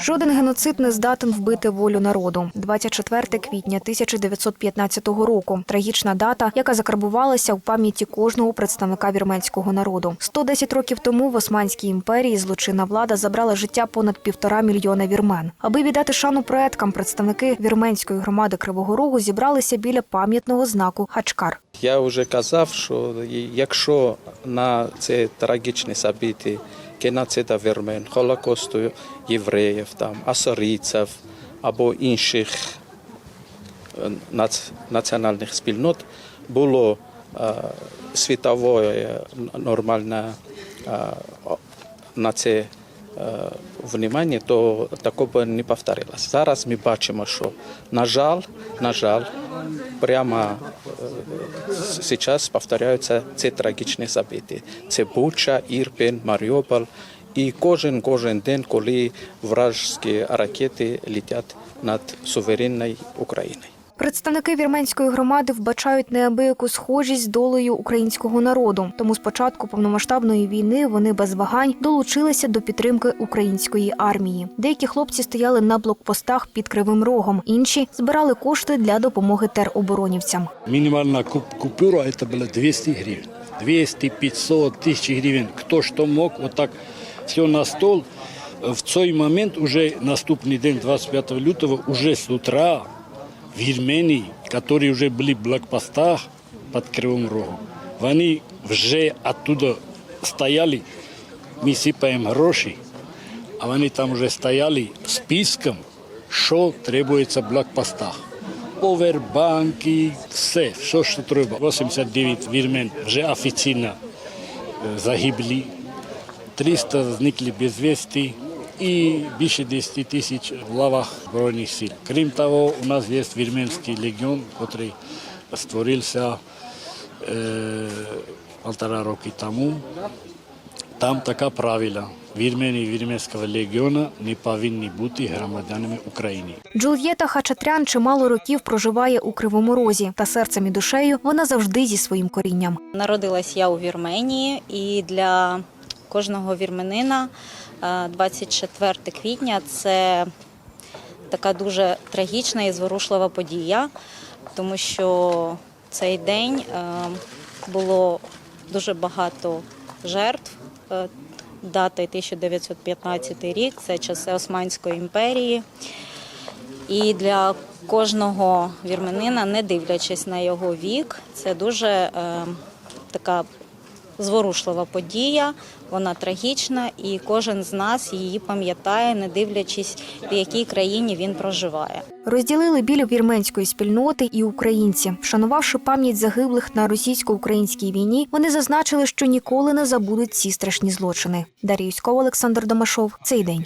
Жоден геноцид не здатен вбити волю народу. 24 квітня 1915 року. Трагічна дата, яка закарбувалася у пам'яті кожного представника вірменського народу. 110 років тому в Османській імперії злочинна влада забрала життя понад півтора мільйона вірмен. Аби віддати шану предкам, представники вірменської громади Кривого Рогу зібралися біля пам'ятного знаку Хачкар. Я вже казав, що якщо на це трагічне событие геноцида вірмен, холокосту євреїв, там, асорійців або інших національних спільнот було світове нормальне на це внимання, то такого не повторилось. Зараз ми бачимо, що на жаль, на жаль, прямо е, зараз повторяються ці трагічні события. Це Буча, Ірпен, Маріуполь. І кожен кожен день, коли вражські ракети летять над суверенною Україною. Представники вірменської громади вбачають неабияку схожість з долею українського народу. Тому з початку повномасштабної війни вони без вагань долучилися до підтримки української армії. Деякі хлопці стояли на блокпостах під кривим рогом, інші збирали кошти для допомоги тероборонівцям. Минимальная куп- купюра это было 200 гривен. 200, 500, 1000 гривен. Кто что мог, вот так все на стол. В цей момент уже наступний день, 25 лютого, уже с утра вірмени, які вже були в блокпостах під Кривим Рогом, вони вже оттуда стояли, ми сипаємо гроші, а вони там вже стояли списком, що требується в блокпостах. Повербанки, все, все, що треба. 89 вірмен вже офіційно е, загиблі, 300 зникли без і більше 10 тисяч в лавах Збройних сил. Крім того, у нас є вірменський легіон, який створився е, полтора роки тому. Там така правила. Вірмени вірменського легіону не повинні бути громадянами України. Джульєта Хачатрян чимало років проживає у кривому розі, та серцем і душею вона завжди зі своїм корінням. Народилась я у Вірменії, і для кожного вірменина 24 квітня це така дуже трагічна і зворушлива подія, тому що цей день е, було дуже багато жертв. Е, Дати 1915 рік, це часи Османської імперії. І для кожного вірменина, не дивлячись на його вік, це дуже е, така зворушлива подія, вона трагічна, і кожен з нас її пам'ятає, не дивлячись, в якій країні він проживає. Розділили біля вірменської спільноти і українці. Вшанувавши пам'ять загиблих на російсько-українській війні, вони зазначили, що ніколи не забудуть ці страшні злочини. Дарій Юськова, Олександр Домашов. Цей день.